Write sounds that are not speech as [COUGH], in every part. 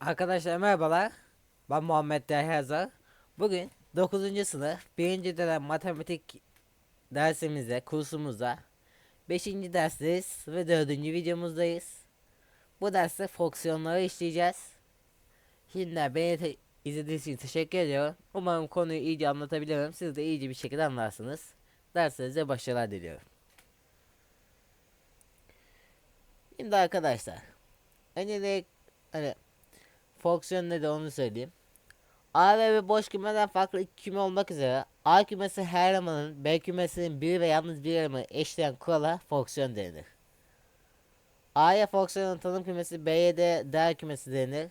Arkadaşlar merhabalar. Ben Muhammed Derhazar. Bugün 9. sınıf 1. dönem matematik dersimizde, kursumuzda 5. dersteyiz ve 4. videomuzdayız. Bu derste fonksiyonları işleyeceğiz. Şimdi beni izlediğiniz için teşekkür ediyorum. Umarım konuyu iyice anlatabilirim. Siz de iyice bir şekilde anlarsınız. Dersinize başarılar diliyorum. Şimdi arkadaşlar. Öncelikle hani fonksiyon nedir onu söyleyeyim. A ve B boş kümeden farklı iki küme olmak üzere A kümesi her elemanın B kümesinin bir ve yalnız bir elemanı eşleyen kurala fonksiyon denir. A'ya fonksiyonun tanım kümesi B'ye de değer kümesi denir.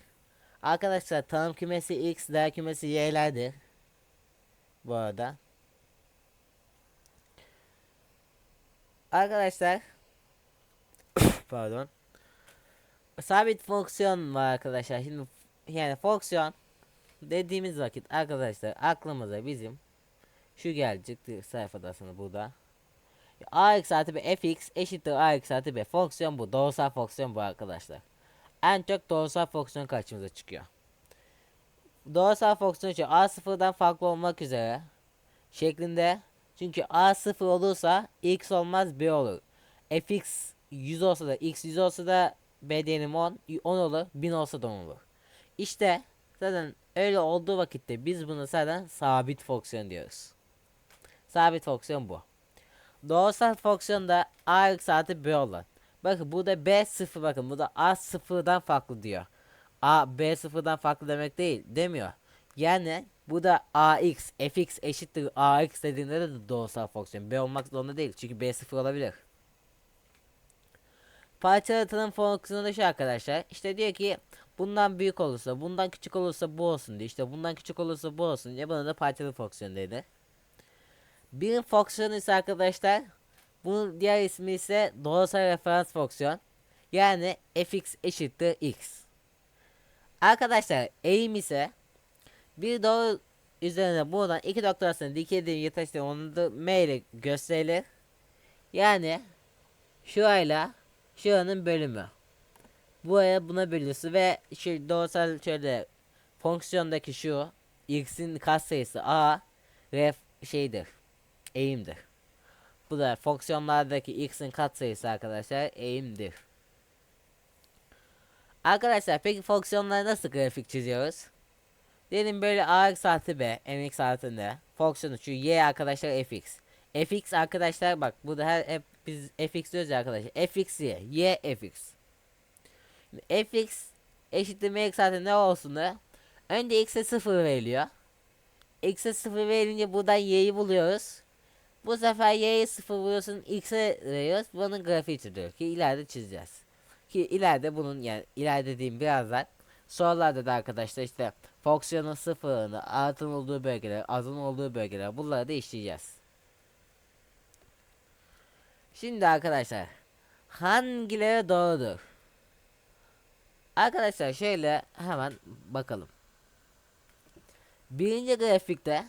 Arkadaşlar tanım kümesi X, değer kümesi Y'lerdir. Bu arada. Arkadaşlar [COUGHS] pardon. Sabit fonksiyon var arkadaşlar. Şimdi yani fonksiyon dediğimiz vakit arkadaşlar aklımıza bizim şu gelecek sayfada aslında burada. ax artı b fx eşittir ax artı b fonksiyon bu. Doğrusal fonksiyon bu arkadaşlar. En çok doğrusal fonksiyon karşımıza çıkıyor. Doğrusal fonksiyon için a sıfırdan farklı olmak üzere şeklinde çünkü a sıfır olursa x olmaz b olur. fx 100 olsa da x 100 olsa da b diyelim 10 10 olur 1000 olsa da 10 olur. İşte zaten öyle olduğu vakitte biz bunu zaten sabit fonksiyon diyoruz. Sabit fonksiyon bu. Doğrusal fonksiyon da ax artı b olan. Bakın burada b sıfır bakın burada a sıfırdan farklı diyor. a b sıfırdan farklı demek değil demiyor. Yani bu da ax fx eşittir ax dediğinde de doğrusal fonksiyon. b olmak zorunda değil çünkü b sıfır olabilir. Parçalı tanım fonksiyonu da şu arkadaşlar. İşte diyor ki bundan büyük olursa, bundan küçük olursa bu olsun diyor. İşte bundan küçük olursa bu olsun diye buna da parçalı fonksiyon dedi. Bir fonksiyonu ise arkadaşlar bunun diğer ismi ise doğrusal referans fonksiyon. Yani fx eşittir x. Arkadaşlar eğim ise bir doğru üzerine buradan iki nokta arasında dikeydiğim yataşta onu da m ile gösterilir. Yani şurayla şuranın bölümü. Buraya buna bölüyorsun ve şu doğrusal şöyle fonksiyondaki şu x'in katsayısı a ref şeydir eğimdir. Bu da fonksiyonlardaki x'in katsayısı arkadaşlar eğimdir. Arkadaşlar peki fonksiyonları nasıl grafik çiziyoruz? Diyelim böyle ax artı b, mx artı n. Fonksiyonu şu y arkadaşlar fx. fx arkadaşlar bak burada her hep biz fx diyoruz ya arkadaşlar. fx y, y fx. Fx eşittir mx artı ne olsun da? Önce x'e 0 veriliyor. x'e 0 verilince buradan y'yi buluyoruz. Bu sefer y'ye 0 vuruyorsun x'e veriyoruz. Bunun grafiği çiziyor ki ileride çizeceğiz. Ki ileride bunun yani ileride dediğim birazdan sorularda da arkadaşlar işte fonksiyonun sıfırını, artın olduğu bölgeler, azın olduğu bölgeler bunları da işleyeceğiz. Şimdi arkadaşlar hangileri doğrudur? Arkadaşlar şöyle hemen bakalım. Birinci grafikte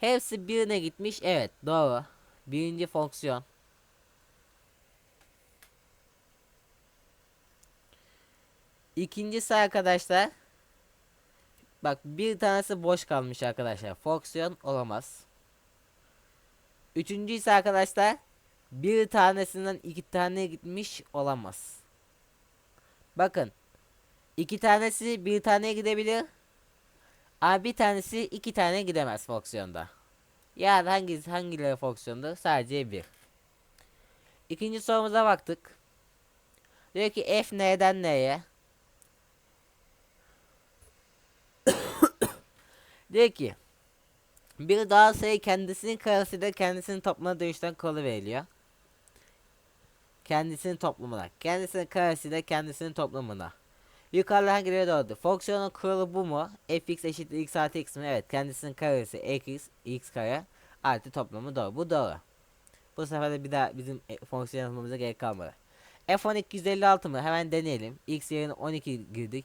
hepsi birine gitmiş. Evet doğru. Birinci fonksiyon. İkincisi arkadaşlar. Bak bir tanesi boş kalmış arkadaşlar. Fonksiyon olamaz. Üçüncü ise arkadaşlar. Bir tanesinden iki tane gitmiş olamaz. Bakın. İki tanesi bir taneye gidebilir. Ama bir tanesi iki tane gidemez fonksiyonda. Yani hangisi hangileri fonksiyonda? Sadece bir. İkinci sorumuza baktık. Diyor ki f neden neye? [COUGHS] Diyor ki bir daha sayı kendisinin karesiyle kendisinin toplamına dönüşten kolu veriliyor. Kendisinin toplamına. Kendisinin karesiyle kendisinin toplamına. Yukarıda hangileri doğru? Fonksiyonun kuralı bu mu? fx eşittir x artı x mi? Evet. Kendisinin karesi x, x kare artı toplamı doğru. Bu doğru. Bu sefer de bir daha bizim e, fonksiyon yazmamıza gerek kalmadı. f12 156 mı? Hemen deneyelim. x yerine 12 girdik.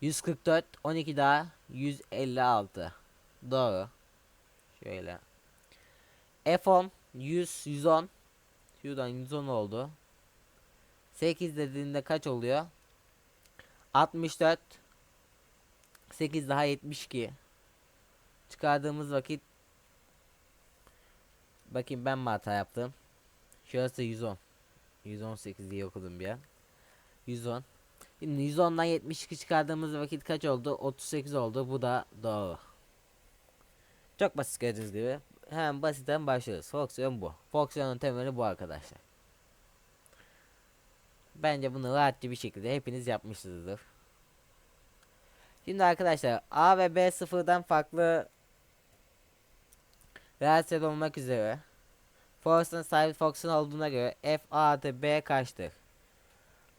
144 12 daha 156 doğru şöyle F10 100 110 şuradan 110 oldu 8 dediğinde kaç oluyor 64 8 daha 72 çıkardığımız vakit bakayım ben mi hata yaptım şurası 110 118 diye okudum bir an 110 Şimdi 110'dan 72 çıkardığımız vakit kaç oldu? 38 oldu. Bu da doğru. Çok basit gördüğünüz gibi. Hemen basitten başlıyoruz. Fonksiyon bu. Fonksiyonun temeli bu arkadaşlar. Bence bunu rahatça bir şekilde hepiniz yapmışsınızdır. Şimdi arkadaşlar A ve B sıfırdan farklı reaksiyon olmak üzere Force'un sabit fonksiyon olduğuna göre F A artı B kaçtır?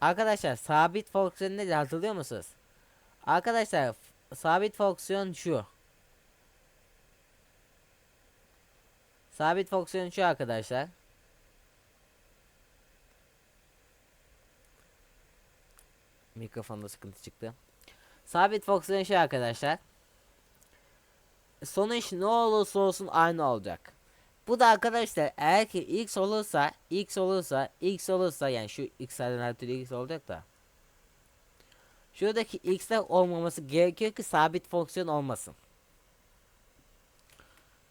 Arkadaşlar sabit fonksiyon nedir hatırlıyor musunuz? Arkadaşlar sabit fonksiyon şu. Sabit fonksiyon şu arkadaşlar. Mikrofonda sıkıntı çıktı. Sabit fonksiyon şu arkadaşlar. Sonuç ne olursa olsun aynı olacak. Bu da arkadaşlar eğer ki x olursa x olursa x olursa yani şu x'lerden her türlü x olacak da. Şuradaki x'ler olmaması gerekiyor ki sabit fonksiyon olmasın.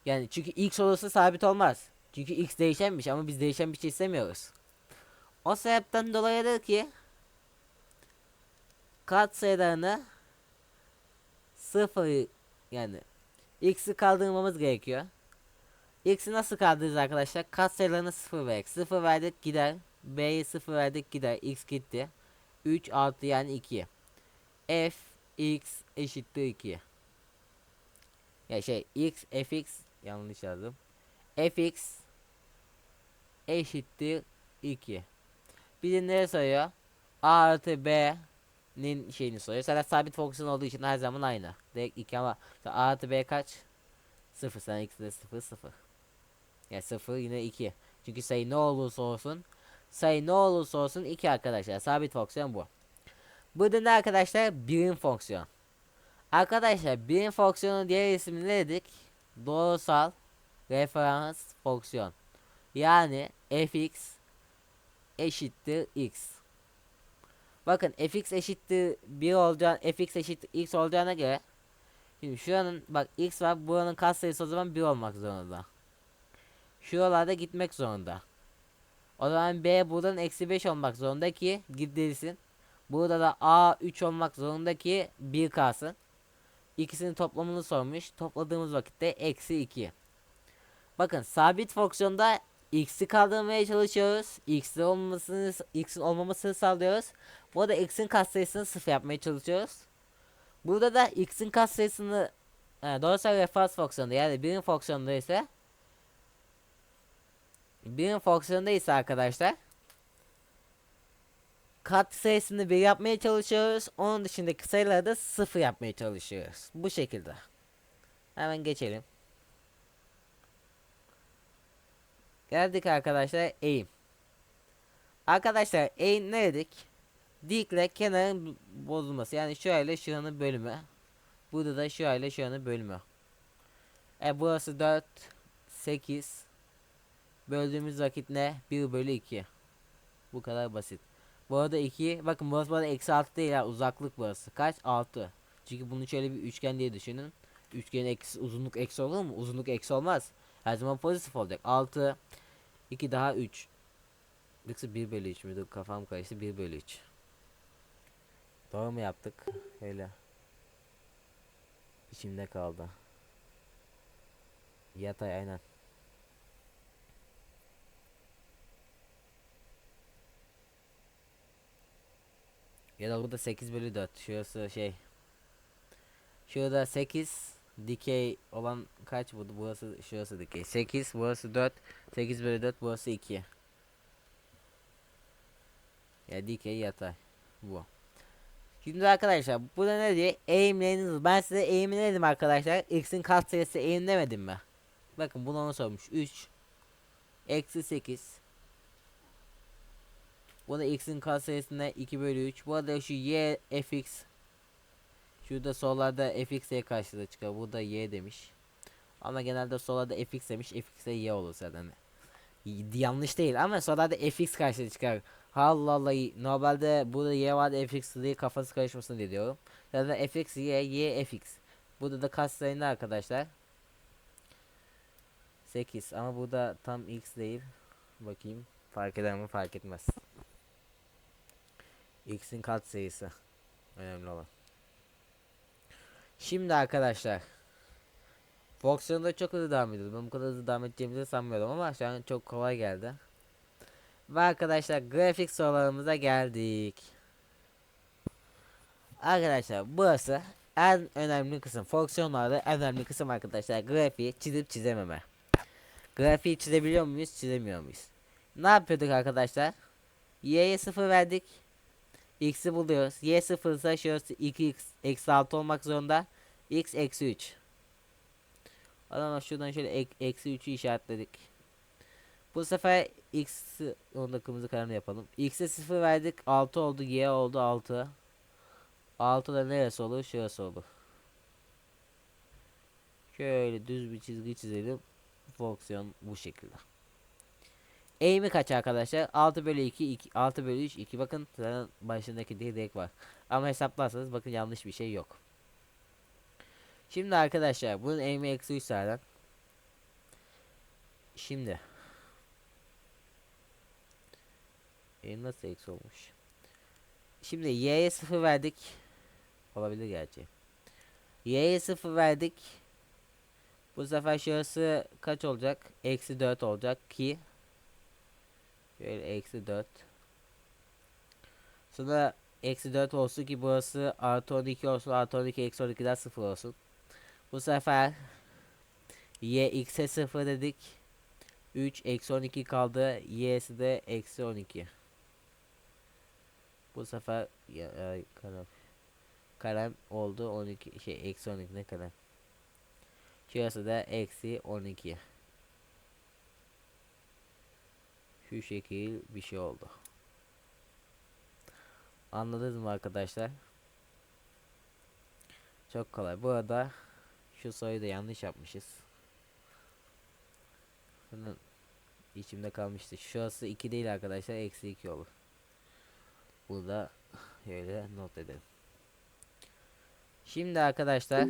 Yani çünkü x olursa sabit olmaz. Çünkü x değişenmiş ama biz değişen bir şey istemiyoruz. O sebepten dolayıdır ki katsayılarını sıfır yani x'i kaldırmamız gerekiyor. X'i nasıl kaldırırız arkadaşlar? Katsayılarını 0 verdik. 0 verdik gider. B'ye 0 verdik gider. X gitti. 3 artı yani 2. F X eşittir 2. Ya şey X Fx yanlış yazdım. Fx eşittir 2. Bizi ne soruyor? A artı B'nin şeyini soruyor. Zaten sabit fonksiyon olduğu için her zaman aynı. Direkt 2 ama A artı B kaç? 0 sen X de 0 0. Yani 0 yine 2. Çünkü sayı ne olursa olsun sayı ne olursa olsun 2 arkadaşlar. Sabit fonksiyon bu. Burada ne arkadaşlar? Birim fonksiyon. Arkadaşlar birim fonksiyonun diğer ismi ne dedik? Doğrusal referans fonksiyon. Yani fx eşittir x. Bakın fx eşittir 1 olacağını fx eşittir x olacağına göre Şimdi şuranın bak x var buranın katsayısı o zaman 1 olmak zorunda. Şuralarda gitmek zorunda. O zaman B buradan eksi 5 olmak zorunda ki gidilsin. Burada da A 3 olmak zorunda ki 1 kalsın. İkisinin toplamını sormuş. Topladığımız vakitte eksi 2. Bakın sabit fonksiyonda x'i kaldırmaya çalışıyoruz. x'in olmamasını x'in olmamasını sağlıyoruz. Burada x'in katsayısını 0 yapmaya çalışıyoruz. Burada da x'in katsayısını e, doğrusal referans fonksiyonunda yani birim fonksiyonunda ise birim fonksiyonda ise arkadaşlar kat sayısını bir yapmaya çalışıyoruz. Onun dışındaki sayıları da sıfır yapmaya çalışıyoruz. Bu şekilde. Hemen geçelim. Geldik arkadaşlar eğim. Arkadaşlar eğim ne dedik? Dikle kenarın bozulması. Yani şöyle şuranın bölümü. Burada da şöyle şuranın bölümü. E burası 4 8 Böldüğümüz vakit ne? 1 bölü 2. Bu kadar basit. Bu arada 2 bakın burası bana eksi 6 değil ya uzaklık burası. Kaç? 6. Çünkü bunu şöyle bir üçgen diye düşünün. Üçgenin eksi, uzunluk eksi olur mu? Uzunluk eksi olmaz. Her zaman pozitif olacak. 6 2 daha 3. Yoksa 1 bölü 3 müydü? Kafam karıştı. 1 bölü 3. Doğru yaptık? Öyle. İçimde kaldı. Yatay aynen. Ya da burada 8 bölü 4. Şurası şey. Şurada 8 dikey olan kaç bu? Burası şurası dikey. 8 burası 4. 8 bölü 4 burası 2. Ya dikey yatay. Bu. Şimdi arkadaşlar burada ne diye? Eğimleriniz ben size eğimi ne dedim arkadaşlar. X'in katsayısı eğim demedim mi? Bakın bunu ona sormuş. 3 eksi 8 bu da x'in katsayısına 2 bölü 3 bu arada şu y fx. Şurada sollarda fx'e karşılığı çıkıyor. Burada y demiş. Ama genelde sollarda fx demiş. Fx'e y olur zaten yanlış değil ama sollarda fx karşılığı çıkar Allah Allah normalde burada y var fx diye kafası karışmasın diye diyorum. Zaten fx y y fx. Burada da katsayılı arkadaşlar. 8 ama burada tam x değil. Bakayım fark eder mi fark etmez. X'in katsayısı önemli olan. Şimdi arkadaşlar Fonksiyonda çok hızlı devam ediyoruz. Ben bu kadar hızlı devam edeceğimizi sanmıyordum ama şu an çok kolay geldi. Ve arkadaşlar grafik sorularımıza geldik. Arkadaşlar burası en önemli kısım. Fonksiyonlarda en önemli kısım arkadaşlar grafiği çizip çizememe. Grafiği çizebiliyor muyuz çizemiyor muyuz? Ne yapıyorduk arkadaşlar? Y'ye 0 verdik. X'i buluyoruz. Y 0 ise şurası 2x eksi 6 olmak zorunda. X eksi 3. Adamlar şuradan şöyle ek, eksi 3'ü işaretledik. Bu sefer x onu da kırmızı kalemle yapalım. X'e 0 verdik. 6 oldu. Y oldu 6. 6 da neresi olur? Şurası olur. Şöyle düz bir çizgi çizelim. Fonksiyon bu şekilde. Eğimi kaç arkadaşlar? 6 bölü 2, 2 6 bölü 3, 2. Bakın zaten başındaki direk var. Ama hesaplarsanız bakın yanlış bir şey yok. Şimdi arkadaşlar bunun eğimi eksi 3 zaten. Şimdi. Eğim nasıl eksi olmuş? Şimdi y'ye 0 verdik. Olabilir gerçi. Y'ye 0 verdik. Bu sefer şurası kaç olacak? Eksi 4 olacak ki. Şöyle eksi 4. Sonra eksi 4 olsun ki burası artı 12 olsun. Artı 12 eksi 12'den 0 olsun. Bu sefer y x'e 0 dedik. 3 eksi 12 kaldı. y'si de eksi 12. Bu sefer ya, ya, kalem. Kalem oldu 12 şey eksi 12 ne kalem. Şurası da eksi 12. Şu şekil bir şey oldu. Anladınız mı arkadaşlar? Çok kolay. Bu arada şu soruyu da yanlış yapmışız. Bunun içimde kalmıştı. Şurası 2 değil arkadaşlar. Eksi 2 olur. Burada şöyle [LAUGHS] not edelim. Şimdi arkadaşlar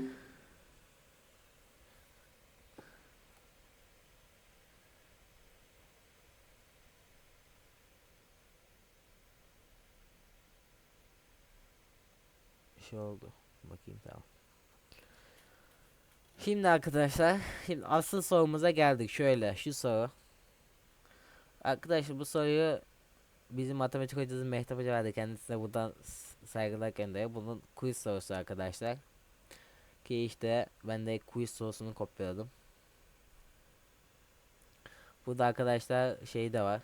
şey oldu. Bakayım tamam. Şimdi arkadaşlar, şimdi asıl sorumuza geldik. Şöyle, şu soru. Arkadaşlar bu soruyu bizim matematik hocamız Mehtap Hoca verdi. Kendisine buradan saygılar gönderiyor. Bunun quiz sorusu arkadaşlar. Ki işte ben de quiz sorusunu kopyaladım. Burada arkadaşlar şey de var.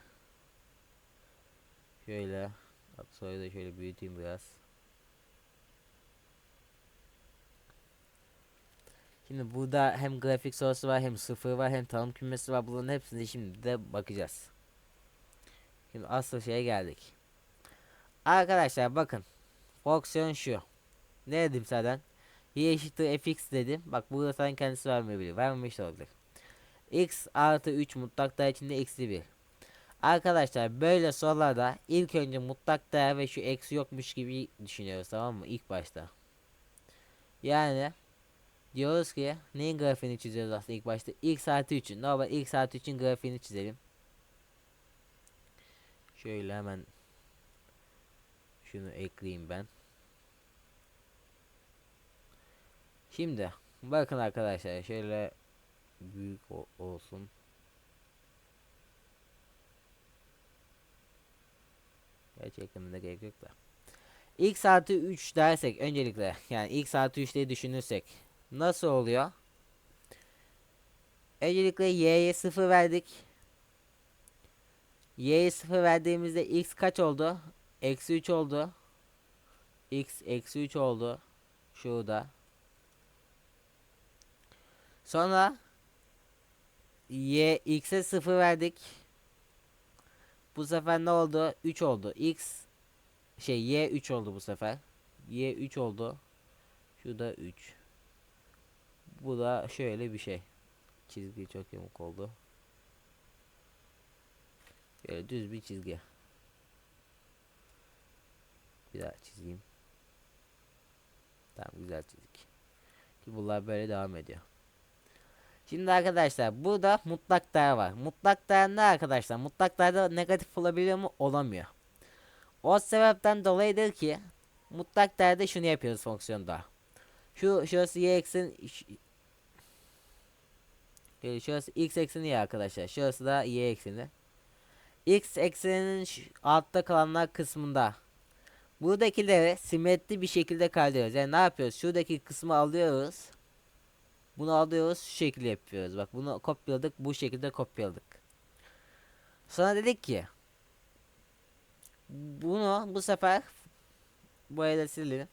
Şöyle soruyu da şöyle büyüteyim biraz. Şimdi burada hem grafik sorusu var hem sıfır var hem tanım kümesi var. Bunların hepsini şimdi de bakacağız. Şimdi asıl şeye geldik. Arkadaşlar bakın. Fonksiyon şu. Ne dedim zaten? Y eşittir fx dedim. Bak burada zaten kendisi vermeyebilir. Vermemiş de olacak. x artı 3 mutlak değer içinde eksi 1. Arkadaşlar böyle sorularda ilk önce mutlak değer ve şu eksi yokmuş gibi düşünüyoruz tamam mı? İlk başta. Yani Diyoruz ki neyin grafiğini çiziyoruz aslında ilk başta? X artı 3'ün. Normal X artı 3'ün grafiğini çizelim. Şöyle hemen şunu ekleyeyim ben. Şimdi bakın arkadaşlar şöyle büyük olsun. Gerçekten de gerek yok da. X artı 3 dersek öncelikle yani X artı 3 diye düşünürsek Nasıl oluyor? Öncelikle y'ye 0 verdik. y'ye 0 verdiğimizde x kaç oldu? Eksi 3 oldu. x eksi 3 oldu. Şurada. Sonra y x'e 0 verdik. Bu sefer ne oldu? 3 oldu. x şey y 3 oldu bu sefer. y 3 oldu. Şurada 3. Bu da şöyle bir şey. Çizgi çok yamuk oldu. Böyle düz bir çizgi. Bir daha çizeyim. Tamam güzel çizdik. Ki bunlar böyle devam ediyor. Şimdi arkadaşlar burada mutlak değer var. Mutlak değer ne arkadaşlar? Mutlak değerde negatif olabiliyor mu? Olamıyor. O sebepten dolayıdır ki mutlak değerde şunu yapıyoruz fonksiyonda. Şu şurası y eksen ş- e, şurası x ekseni ya arkadaşlar. Şurası da y ekseni. X ekseninin altta kalanlar kısmında buradakileri simetri bir şekilde kaydırıyoruz. Yani ne yapıyoruz? Şuradaki kısmı alıyoruz. Bunu alıyoruz şu şekilde yapıyoruz. Bak bunu kopyaladık bu şekilde kopyaladık. Sonra dedik ki bunu bu sefer buraya da silelim.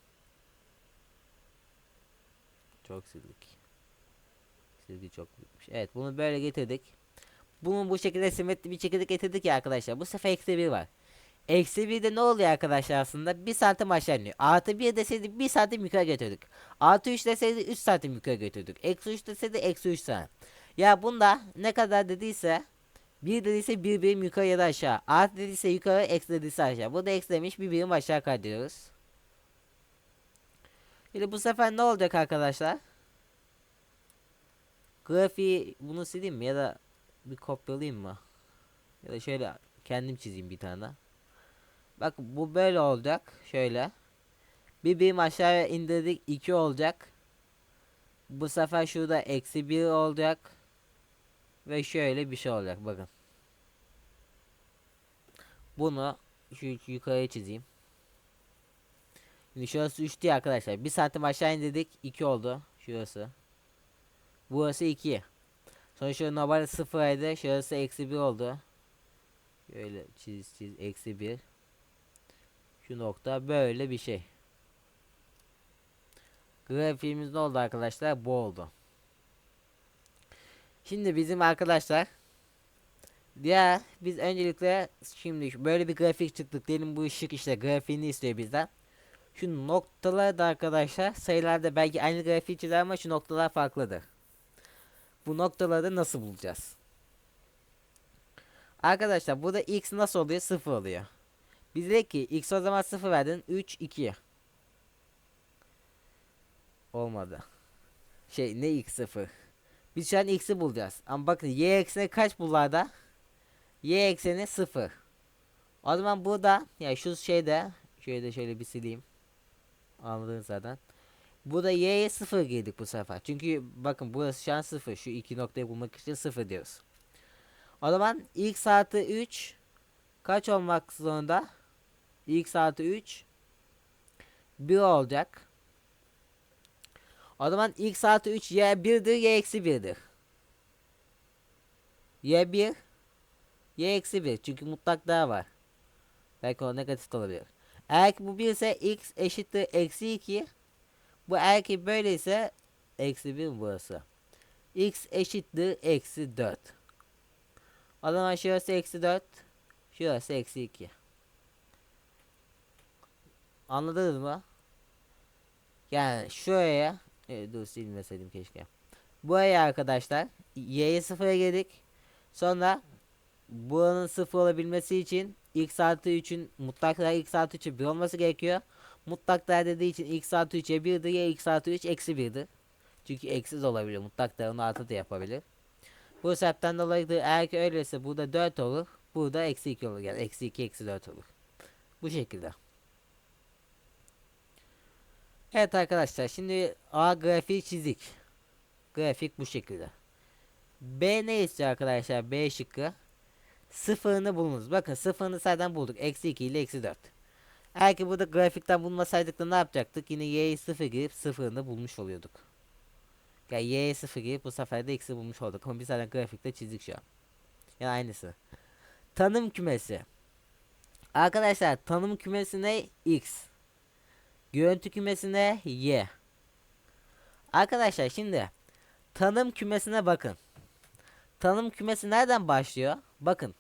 Çok sildik. Silgi çok büyükmüş. Evet bunu böyle getirdik. Bunu bu şekilde simetri bir şekilde getirdik ya arkadaşlar. Bu sefer eksi 1 var. Eksi 1 de ne oluyor arkadaşlar aslında? 1 santim aşağı iniyor. Artı 1 deseydi 1 santim yukarı götürdük. Artı 3 deseydi 3 santim yukarı götürdük. Eksi 3 deseydi eksi 3 santim. Ya bunda ne kadar dediyse 1 dediyse 1 birim yukarı ya da aşağı. Artı dediyse yukarı eksi dediyse aşağı. Burada eksi demiş bir birim aşağı kaydırıyoruz. Şimdi bu sefer ne olacak arkadaşlar? Grafiği bunu sileyim mi ya da bir kopyalayayım mı? Ya da şöyle kendim çizeyim bir tane. daha. Bak bu böyle olacak. Şöyle. Bir birim aşağıya indirdik 2 olacak. Bu sefer şurada eksi 1 olacak. Ve şöyle bir şey olacak bakın. Bunu şu yukarıya çizeyim. Şimdi şurası 3 diye arkadaşlar. 1 santim aşağı indirdik 2 oldu. Şurası. Burası 2. Sonra şöyle normal 0 idi. Şurası eksi 1 oldu. Şöyle çiz çiz eksi 1. Şu nokta böyle bir şey. Grafiğimiz ne oldu arkadaşlar? Bu oldu. Şimdi bizim arkadaşlar ya biz öncelikle şimdi böyle bir grafik çıktık diyelim bu ışık işte grafiğini istiyor bizden. Şu noktalar da arkadaşlar sayılarda belki aynı grafiği çizer ama şu noktalar farklıdır. Bu noktaları nasıl bulacağız? Arkadaşlar burada x nasıl oluyor? 0 oluyor. Biz dedik ki x o zaman 0 verdin 3 2. Olmadı. Şey ne x 0? Biz şu an x'i bulacağız. Ama bakın y ekseni kaç bunlarda? Y ekseni 0. O zaman burada ya şu şeyde şöyle şöyle bir sileyim. Anladınız zaten. Burada y'ye 0 girdik bu sefer. Çünkü bakın burası şu an 0. Şu iki noktayı bulmak için 0 diyoruz. O zaman x artı 3 kaç olmak zorunda? x artı 3 1 olacak. O zaman x artı 3 y 1'dir y eksi 1'dir. y 1 y eksi 1 çünkü mutlak daha var. Belki o negatif olabilir. Eğer ki bu 1 ise x eşittir eksi 2. Bu eğer ki böyle ise eksi 1 burası. x eşittir eksi 4. O zaman şurası eksi 4. Şurası eksi 2. Anladınız mı? Yani şuraya e, dur silmeseydim keşke. Buraya arkadaşlar y'ye sıfıra girdik. Sonra buranın sıfır olabilmesi için x artı 3'ün mutlak değer x artı 3'e 1 olması gerekiyor. Mutlak değer dediği için x artı 3'e 1'dir ya x artı 3 eksi 1'dir. Çünkü eksiz olabilir. Mutlak değer onu artı da yapabilir. Bu sebepten dolayı da eğer ki öyleyse burada 4 olur. Burada eksi 2 olur. Yani eksi 2 eksi 4 olur. Bu şekilde. Evet arkadaşlar şimdi A grafiği çizdik. Grafik bu şekilde. B ne istiyor arkadaşlar? B şıkkı. Sıfırını bulunuz. Bakın sıfırını zaten bulduk. Eksi 2 ile eksi 4. Eğer ki burada grafikten bulmasaydık da ne yapacaktık? Yine y'yi sıfır girip sıfırını bulmuş oluyorduk. Yani y'ye sıfır girip bu sefer de x'i bulmuş olduk. Ama biz zaten grafikte çizdik şu an. Yani aynısı. Tanım kümesi. Arkadaşlar tanım kümesi ne? X. Görüntü kümesine Y. Arkadaşlar şimdi tanım kümesine bakın. Tanım kümesi nereden başlıyor? Bakın.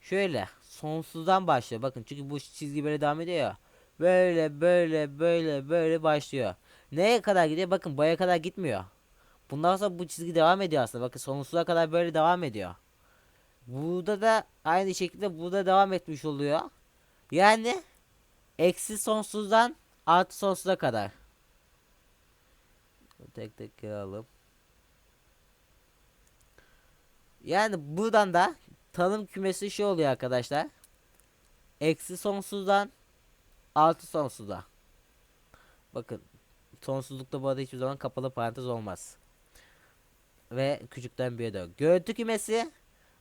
Şöyle sonsuzdan başlıyor. Bakın çünkü bu çizgi böyle devam ediyor ya. Böyle böyle böyle böyle başlıyor. Neye kadar gidiyor? Bakın boya kadar gitmiyor. Bundan sonra bu çizgi devam ediyor aslında. Bakın sonsuza kadar böyle devam ediyor. Burada da aynı şekilde burada devam etmiş oluyor. Yani Eksi sonsuzdan artı sonsuza kadar. Tek tek alalım. Yani buradan da tanım kümesi şey oluyor arkadaşlar. Eksi sonsuzdan artı sonsuza. Bakın sonsuzlukta bu arada hiçbir zaman kapalı parantez olmaz. Ve küçükten büyüğe doğru. Görüntü kümesi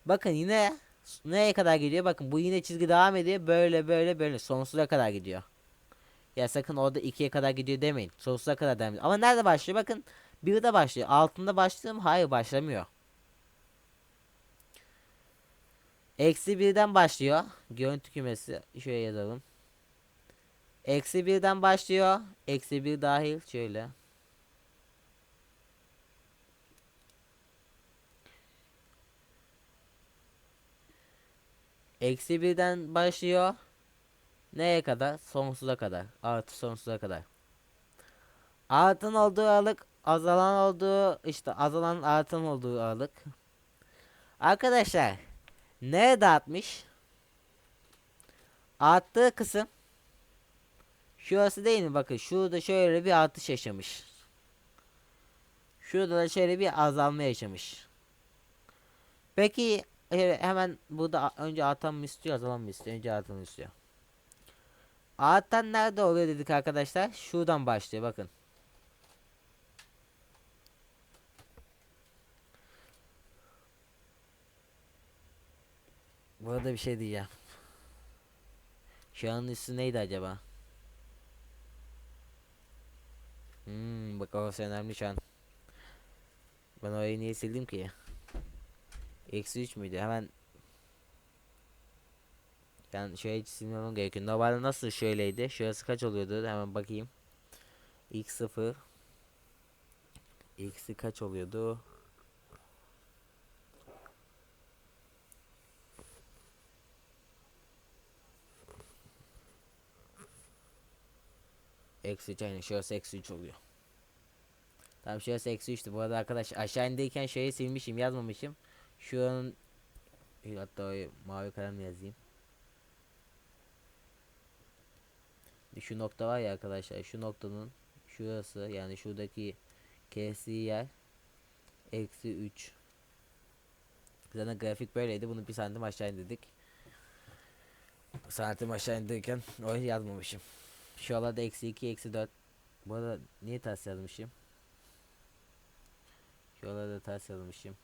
bakın yine nereye kadar gidiyor? Bakın bu yine çizgi devam ediyor. Böyle böyle böyle sonsuza kadar gidiyor. Ya sakın orada ikiye kadar gidiyor demeyin. Sonsuza kadar devam ediyor. Ama nerede başlıyor? Bakın bir de başlıyor. Altında başlıyor mu? Hayır başlamıyor. Eksi birden başlıyor. Görüntü kümesi şöyle yazalım. Eksi birden başlıyor. Eksi bir dahil şöyle. Eksi birden başlıyor. Neye kadar? Sonsuza kadar. Artı sonsuza kadar. Artın olduğu aralık azalan olduğu işte azalan artın olduğu aralık. Arkadaşlar nereye dağıtmış? Arttığı kısım Şurası değil mi? Bakın şurada şöyle bir artış yaşamış. Şurada da şöyle bir azalma yaşamış. Peki e, hemen burada önce artan mı istiyor azalan mı istiyor? Önce artan istiyor. Artan nerede oluyor dedik arkadaşlar? Şuradan başlıyor bakın. Burada bir şey diyeceğim. Şu an üstü neydi acaba? Hmm, bak orası önemli şu an. Ben orayı niye sildim ki? Eksi 3 müydü? Hemen yani şöyle hiç silmemem gerekiyor. Normalde nasıl şöyleydi? Şurası kaç oluyordu? Hemen bakayım. X 0 X'i kaç oluyordu? Eksi 3 aynen şurası eksi 3 oluyor. Tamam şurası eksi 3'tü. Bu arada arkadaş aşağı indeyken şeyi silmişim yazmamışım. Şu an hatta o mavi kalemle yazayım. Şu nokta var ya arkadaşlar şu noktanın şurası yani şuradaki kestiği yer eksi 3 Zaten grafik böyleydi bunu bir santim aşağı indirdik Santim aşağı indirirken o yazmamışım Şuralarda eksi 2 eksi 4 Bu arada niye ters yazmışım? Şuralarda ters yazmışım.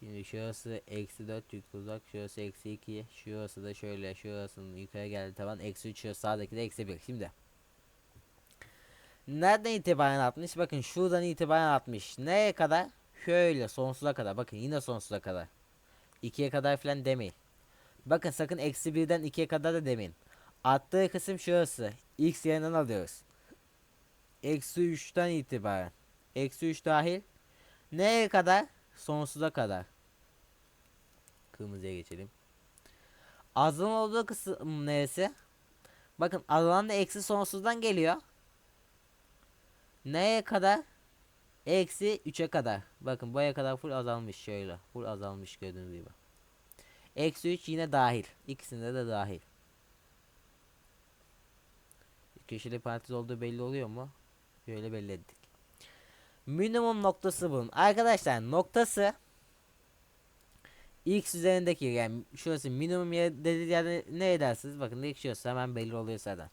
Şimdi şurası eksi 4 yük uzak şurası eksi 2 şurası da şöyle şurasının yukarı geldi taban eksi 3 şurası sağdaki de eksi 1 şimdi Nereden itibaren atmış bakın şuradan itibaren atmış neye kadar? Şöyle sonsuza kadar. Bakın yine sonsuza kadar. 2'ye kadar falan demeyin. Bakın sakın eksi 1'den 2'ye kadar da demeyin. Attığı kısım şurası. X yerinden alıyoruz. Eksi 3'ten itibaren. Eksi 3 dahil. Neye kadar? Sonsuza kadar. Kırmızıya geçelim. Azalan olduğu kısım neresi? Bakın azalan da eksi sonsuzdan geliyor. Neye kadar? Eksi 3'e kadar. Bakın buraya kadar full azalmış şöyle. Full azalmış gördüğünüz gibi. Eksi 3 yine dahil. İkisinde de dahil. Köşeli parantez olduğu belli oluyor mu? Şöyle belli ettik. Minimum noktası bunun. Arkadaşlar noktası X üzerindeki yani şurası minimum yer dediği yerde ne edersiniz? Bakın ilk şurası hemen belli oluyor zaten.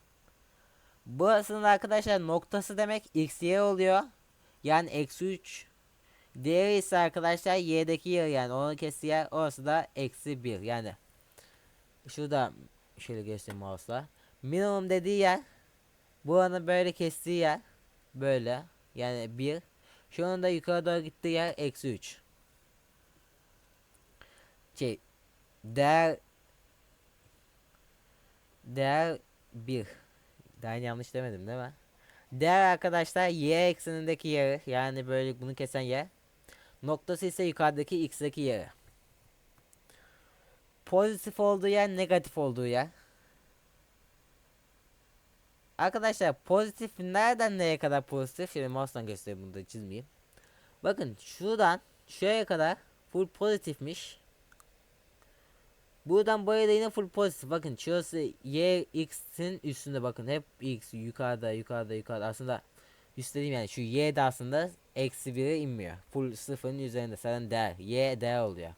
Burasının arkadaşlar noktası demek x yer oluyor. Yani eksi 3. Diğeri ise arkadaşlar y'deki yer yani onun kestiği yer orası da eksi 1 yani. Şurada şöyle göstereyim mouse'la. Minimum dediği yer buranın böyle kestiği yer böyle yani 1 şu anda yukarı doğru gittiği yer eksi 3. Şey değer değer 1 Daha yanlış demedim değil mi? Değer arkadaşlar y eksenindeki yeri yani böyle bunu kesen yer. Noktası ise yukarıdaki x'deki yeri. Pozitif olduğu yer negatif olduğu yer. Arkadaşlar pozitif nereden nereye kadar pozitif? Şöyle mouse'dan göstereyim bunu da çizmeyeyim. Bakın şuradan şuraya kadar full pozitifmiş. Buradan buraya da yine full pozitif. Bakın şurası y x'in üstünde bakın hep x yukarıda yukarıda yukarıda aslında üstlediğim yani şu y de aslında eksi 1'e inmiyor. Full sıfırın üzerinde zaten değer. y değer oluyor.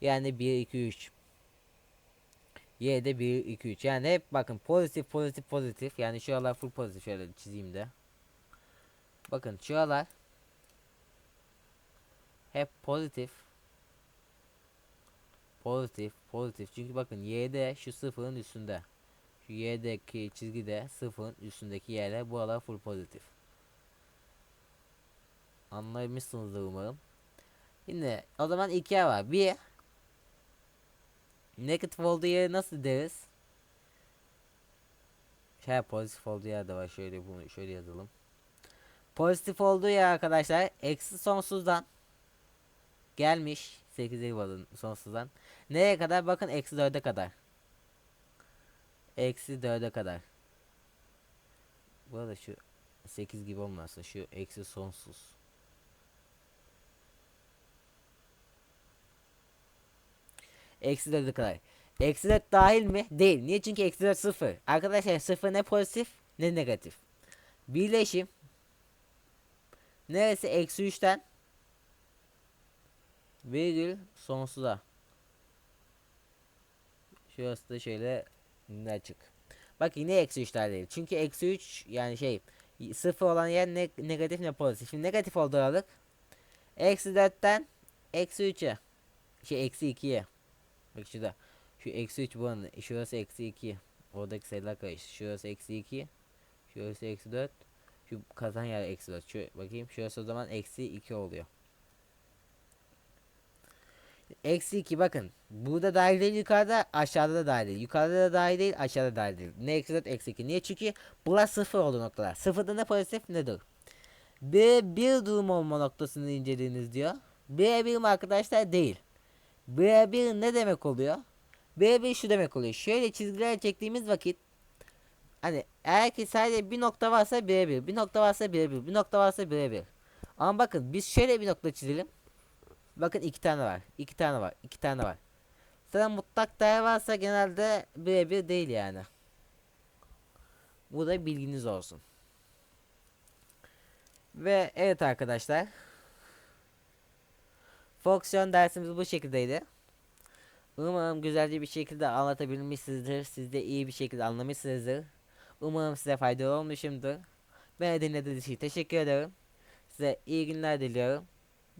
Yani 1 2 3 y'de 1 2 3 yani hep bakın pozitif pozitif pozitif yani şuralar full pozitif şöyle çizeyim de. Bakın şuralar hep pozitif pozitif pozitif. Çünkü bakın y'de şu sıfırın üstünde. Şu y'deki çizgide sıfırın üstündeki yerler buralar full pozitif. Anlamışsınızdır umarım. Şimdi o zaman iki yer var. Bir negatif olduğu yere nasıl deriz? Şey pozitif olduğu yerde var. Şöyle bunu şöyle yazalım. Pozitif olduğu yer arkadaşlar eksi sonsuzdan gelmiş. 8 valın sonsuzdan nereye kadar? Bakın eksi 4'e kadar. Eksi 4'e kadar. Bu arada şu 8 gibi olmasın şu eksi sonsuz. Eksi 4'e kadar. Eksi 4 dahil mi? Değil. Niye? Çünkü eksi 4 sıfır. Arkadaşlar sıfır ne pozitif ne negatif. Birleşim. Neresi? Eksi 3'ten virgül sonsuza. Şurası da şöyle açık. Bak yine eksi 3 değil. Çünkü eksi 3 yani şey sıfır olan yer ne negatif ne pozitif. Şimdi negatif oldu aralık. Eksi 4'ten eksi 3'e. Şey eksi 2'ye. Bak şurada. Şu eksi 3 buranın. Şurası eksi 2. Oradaki sayılar karıştı. Şurası eksi 2. Şurası eksi 4. Şu kazan yer eksi 4. Şu bakayım. Şurası o zaman eksi 2 oluyor. Eksi 2 bakın. Burada dahil değil yukarıda aşağıda da dahil değil. Yukarıda da dahil değil aşağıda da dahil değil. Ne eksi 4 eksi 2. Niye? Çünkü burası sıfır oldu noktalar. Sıfırda ne pozitif ne dur. B1 durum olma noktasını incelediğiniz diyor. B1 mi arkadaşlar? Değil. B1 ne demek oluyor? B1 şu demek oluyor. Şöyle çizgiler çektiğimiz vakit hani eğer ki sadece bir nokta varsa B1, bir nokta varsa B1, bir nokta varsa B1. Ama bakın biz şöyle bir nokta çizelim. Bakın iki tane var. iki tane var. iki tane var. Zaten mutlak değer varsa genelde birebir değil yani. Bu da bilginiz olsun. Ve evet arkadaşlar. Fonksiyon dersimiz bu şekildeydi. Umarım güzelce bir şekilde anlatabilmişsinizdir. Siz de iyi bir şekilde anlamışsınızdır. Umarım size faydalı olmuşumdur. Beni dinlediğiniz için teşekkür ederim. Size iyi günler diliyorum.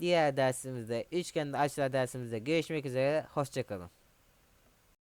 Diğer dersimizde üçgende açılar dersimizde görüşmek üzere. Hoşçakalın.